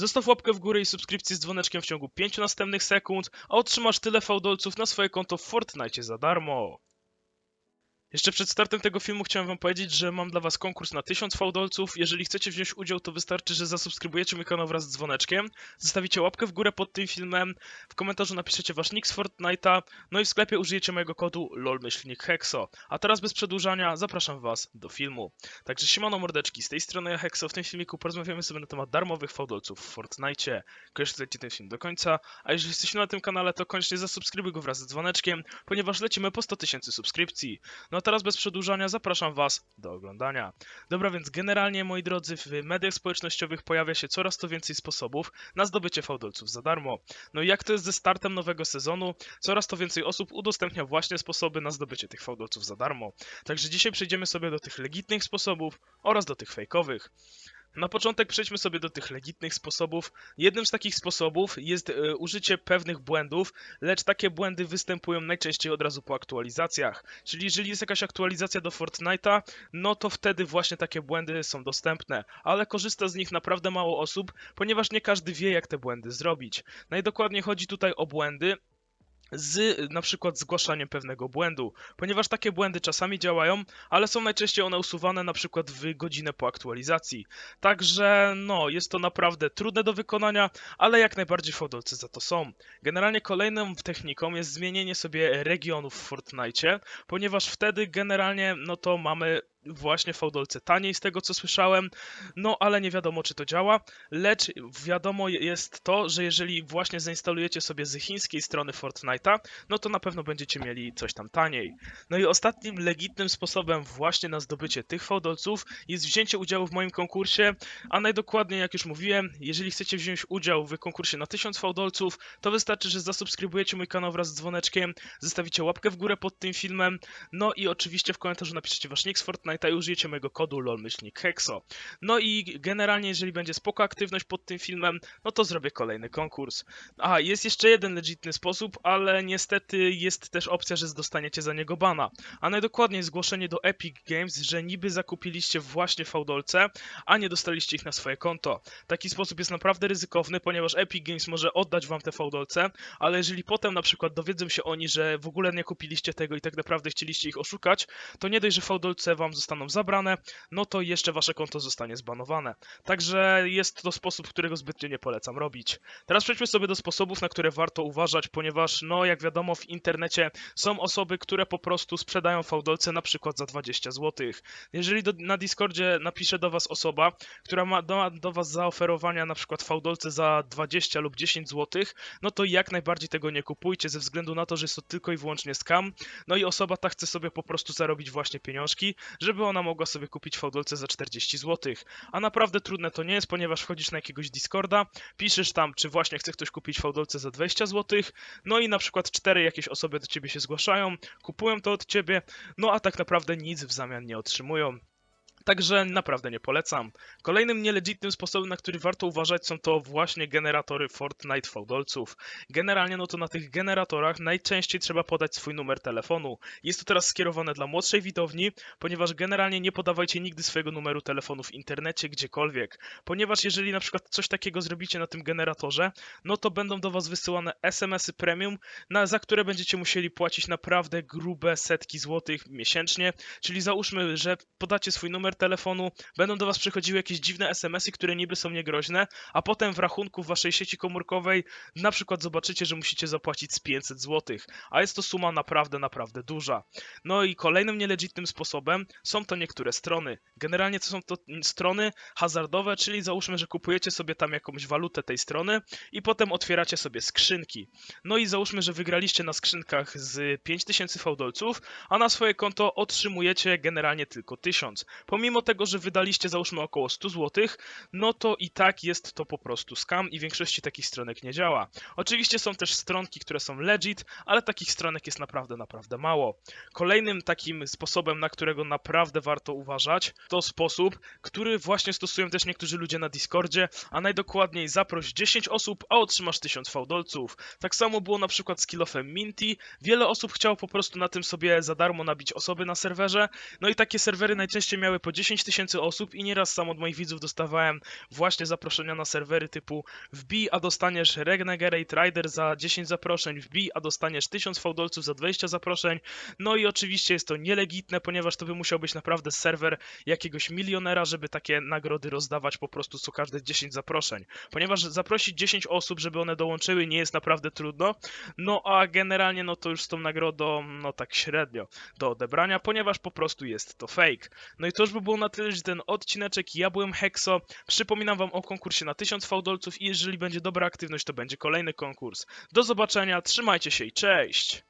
Zostaw łapkę w górę i subskrypcję z dzwoneczkiem w ciągu 5 następnych sekund, a otrzymasz tyle fałdolców na swoje konto w Fortnite za darmo. Jeszcze przed startem tego filmu chciałem wam powiedzieć, że mam dla was konkurs na 1000 fałdolców. Jeżeli chcecie wziąć udział, to wystarczy, że zasubskrybujecie mój kanał wraz z dzwoneczkiem, zostawicie łapkę w górę pod tym filmem, w komentarzu napiszecie wasz nick z Fortnite'a, no i w sklepie użyjecie mojego kodu LOLMyślnikHexo. A teraz bez przedłużania zapraszam was do filmu. Także siemano mordeczki, z tej strony ja Hexo. W tym filmiku porozmawiamy sobie na temat darmowych fałdolców w Fortnite. Koniecznie ten film do końca, a jeżeli jesteś na tym kanale, to koniecznie zasubskrybuj go wraz z dzwoneczkiem, ponieważ lecimy po 100 tysięcy subskrypcji. No a teraz bez przedłużania zapraszam Was do oglądania. Dobra, więc generalnie moi drodzy, w mediach społecznościowych pojawia się coraz to więcej sposobów na zdobycie fałdolców za darmo. No i jak to jest ze startem nowego sezonu, coraz to więcej osób udostępnia właśnie sposoby na zdobycie tych fałdolców za darmo. Także dzisiaj przejdziemy sobie do tych legitnych sposobów oraz do tych fejkowych. Na początek przejdźmy sobie do tych legitnych sposobów. Jednym z takich sposobów jest e, użycie pewnych błędów, lecz takie błędy występują najczęściej od razu po aktualizacjach. Czyli jeżeli jest jakaś aktualizacja do Fortnite'a, no to wtedy właśnie takie błędy są dostępne, ale korzysta z nich naprawdę mało osób, ponieważ nie każdy wie jak te błędy zrobić. Najdokładniej chodzi tutaj o błędy, z na przykład zgłaszaniem pewnego błędu, ponieważ takie błędy czasami działają, ale są najczęściej one usuwane na przykład w godzinę po aktualizacji. Także no, jest to naprawdę trudne do wykonania, ale jak najbardziej fałdolcy za to są. Generalnie kolejną techniką jest zmienienie sobie regionów w Fortnite, ponieważ wtedy generalnie no to mamy właśnie fałdolce taniej z tego co słyszałem, no ale nie wiadomo czy to działa, lecz wiadomo jest to, że jeżeli właśnie zainstalujecie sobie z chińskiej strony Fortnite'a, no to na pewno będziecie mieli coś tam taniej. No i ostatnim legitnym sposobem właśnie na zdobycie tych fałdolców jest wzięcie udziału w moim konkursie, a najdokładniej jak już mówiłem, jeżeli chcecie wziąć udział w konkursie na 1000 fałdolców, to wystarczy, że zasubskrybujecie mój kanał wraz z dzwoneczkiem, zostawicie łapkę w górę pod tym filmem, no i oczywiście w komentarzu napiszecie wasz nick z Fortnite'a i użyjecie mojego kodu LOLMyślnikHexo. No i generalnie jeżeli będzie spoko aktywność pod tym filmem, no to zrobię kolejny konkurs. A, jest jeszcze jeden legitny sposób, ale niestety jest też opcja, że dostaniecie za niego bana. A najdokładniej zgłoszenie do Epic Games, że niby zakupiliście właśnie fałdolce, a nie dostaliście ich na swoje konto. Taki sposób jest naprawdę ryzykowny, ponieważ Epic Games może oddać wam te fałdolce, ale jeżeli potem na przykład dowiedzą się oni, że w ogóle nie kupiliście tego i tak naprawdę chcieliście ich oszukać, to nie dość, że fałdolce wam zostaną zabrane, no to jeszcze wasze konto zostanie zbanowane. Także jest to sposób, którego zbytnio nie polecam robić. Teraz przejdźmy sobie do sposobów, na które warto uważać, ponieważ no jak wiadomo w internecie są osoby, które po prostu sprzedają fałdolce na przykład za 20 zł. Jeżeli do, na Discordzie napisze do was osoba, która ma do, do was zaoferowania na przykład fałdolce za 20 lub 10 zł, no to jak najbardziej tego nie kupujcie ze względu na to, że jest to tylko i wyłącznie scam. No i osoba ta chce sobie po prostu zarobić właśnie pieniążki, żeby ona mogła sobie kupić fałdolce za 40 zł. A naprawdę trudne to nie jest, ponieważ wchodzisz na jakiegoś Discorda, piszesz tam, czy właśnie chce ktoś kupić fałdolce za 20 zł, no i na przykład cztery jakieś osoby do ciebie się zgłaszają, kupują to od ciebie, no a tak naprawdę nic w zamian nie otrzymują. Także naprawdę nie polecam. Kolejnym nielegitnym sposobem, na który warto uważać, są to właśnie generatory Fortnite fałdolców. Generalnie, no to na tych generatorach najczęściej trzeba podać swój numer telefonu. Jest to teraz skierowane dla młodszej widowni, ponieważ generalnie nie podawajcie nigdy swojego numeru telefonu w internecie, gdziekolwiek. Ponieważ jeżeli na przykład coś takiego zrobicie na tym generatorze, no to będą do was wysyłane SMS-y premium, na, za które będziecie musieli płacić naprawdę grube setki złotych miesięcznie. Czyli załóżmy, że podacie swój numer telefonu, będą do was przychodziły jakieś dziwne SMS-y, które niby są niegroźne, a potem w rachunku w waszej sieci komórkowej na przykład zobaczycie, że musicie zapłacić z 500 zł, a jest to suma naprawdę, naprawdę duża. No i kolejnym nielegitnym sposobem są to niektóre strony. Generalnie to są to strony hazardowe, czyli załóżmy, że kupujecie sobie tam jakąś walutę tej strony i potem otwieracie sobie skrzynki. No i załóżmy, że wygraliście na skrzynkach z 5000 fałdolców, a na swoje konto otrzymujecie generalnie tylko 1000. Pomimo tego, że wydaliście załóżmy około 100 zł, no to i tak jest to po prostu scam i w większości takich stronek nie działa. Oczywiście są też stronki, które są legit, ale takich stronek jest naprawdę, naprawdę mało. Kolejnym takim sposobem, na którego naprawdę warto uważać, to sposób, który właśnie stosują też niektórzy ludzie na Discordzie, a najdokładniej zaproś 10 osób, a otrzymasz 1000 fałdolców. Tak samo było na przykład z Killofem Minty. Wiele osób chciało po prostu na tym sobie za darmo nabić osoby na serwerze, no i takie serwery najczęściej miały po po 10 tysięcy osób i nieraz sam od moich widzów dostawałem właśnie zaproszenia na serwery typu wbij, a dostaniesz Regenerate Rider za 10 zaproszeń, wbij, a dostaniesz 1000 fałdolców za 20 zaproszeń. No i oczywiście jest to nielegitne, ponieważ to by musiał być naprawdę serwer jakiegoś milionera, żeby takie nagrody rozdawać po prostu co każde 10 zaproszeń. Ponieważ zaprosić 10 osób, żeby one dołączyły nie jest naprawdę trudno, no a generalnie no to już z tą nagrodą no tak średnio do odebrania, ponieważ po prostu jest to fake. No i to już by było na tyle, że ten odcineczek, ja byłem Hexo, przypominam wam o konkursie na 1000 fałdolców i jeżeli będzie dobra aktywność, to będzie kolejny konkurs. Do zobaczenia, trzymajcie się i cześć!